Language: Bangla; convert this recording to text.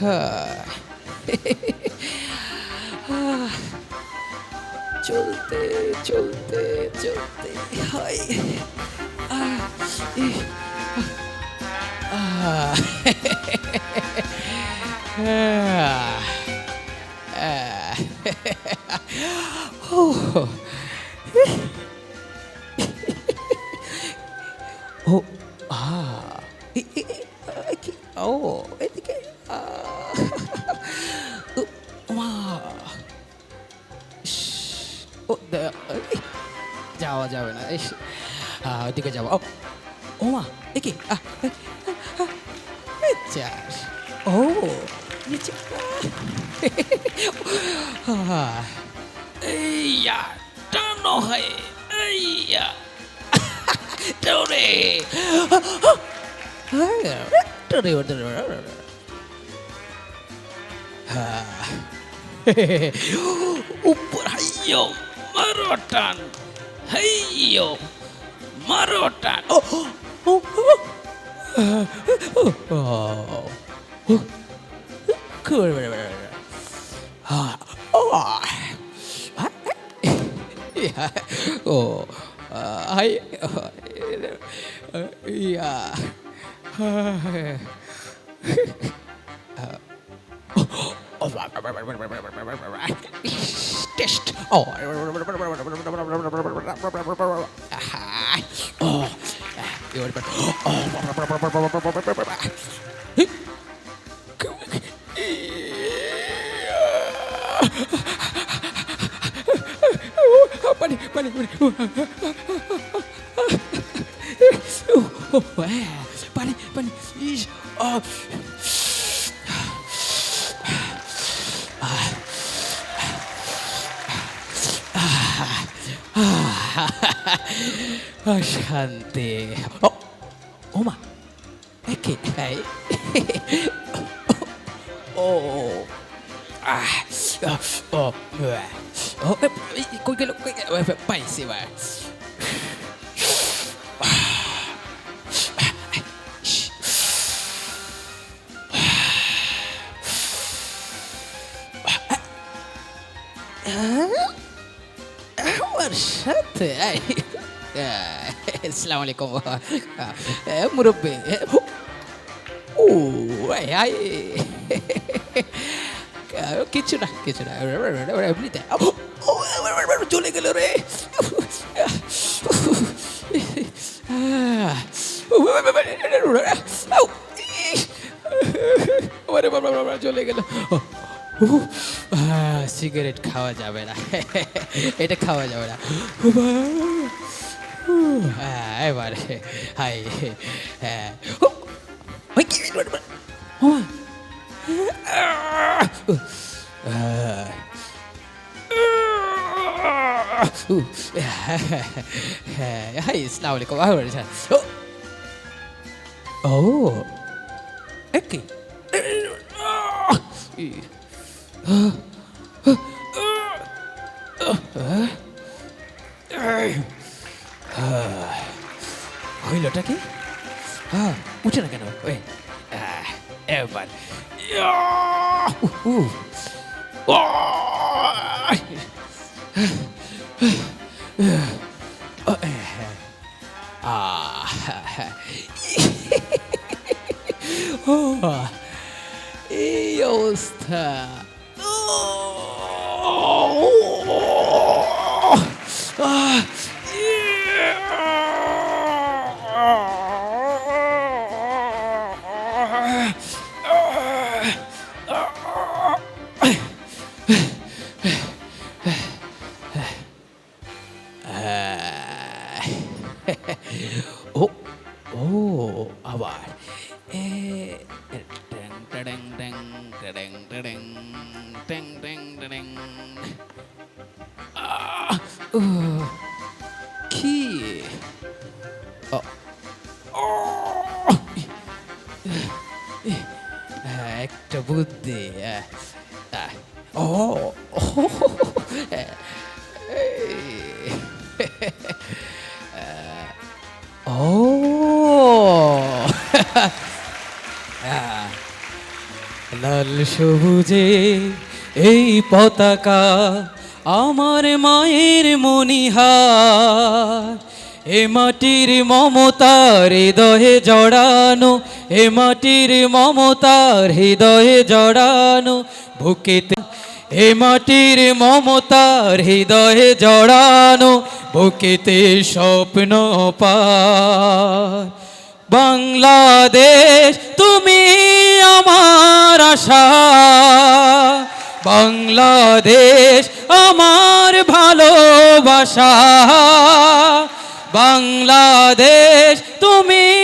あ ちょうちょうちょうはいあああああああああ যাওয়া যাবে না এই ওইদিকে যাবো ও ও মা এ কি ও উপর হাইয়া మరోటాన్ అయ్యో మరోటాన్ はいいや。Test. Oh. Oh. Buddy, buddy, buddy. Oh, wow. Buddy, buddy. Oh. Ay, Shanti. Oh, Oma. Es hey, Oh. Ah. Oh. Oh. Oh. kau cuíquelo. Paisi, va. Huh? সাথে আসসালামু আলাইকুম মুরব্বী ও আই আই কিছু না কিছু না এমনিতে ও, চলে গেল রে আরে cigarette খাওয়া যাবে না। এটা খাওয়া যাবে না। হ্যাঁ এবারে, হাই হ্যাঁ। ও হাই, ইসলাম আলাইকুম ও একই হইলটা কি হ্যাঁ উঠে না কেন ওই এবার ইয়া! উহু! 啊！哎。একটা বুদ্ধি ও ও, লাল সবুজে এই পতাকা আমার মায়ের মনিহার। এ মাটির মমতার হৃদয়ে জড়ানো, এ মাটির মমতার হৃদয়ে জড়ানো, বুকেতে এ মাটির মমতার হৃদয়ে জড়ানো, বুকেতে স্বপ্ন বাংলাদেশ, তুমি আমার আশা। বাংলাদেশ, আমার ভালোবাসা। বাংলাদেশ তুমি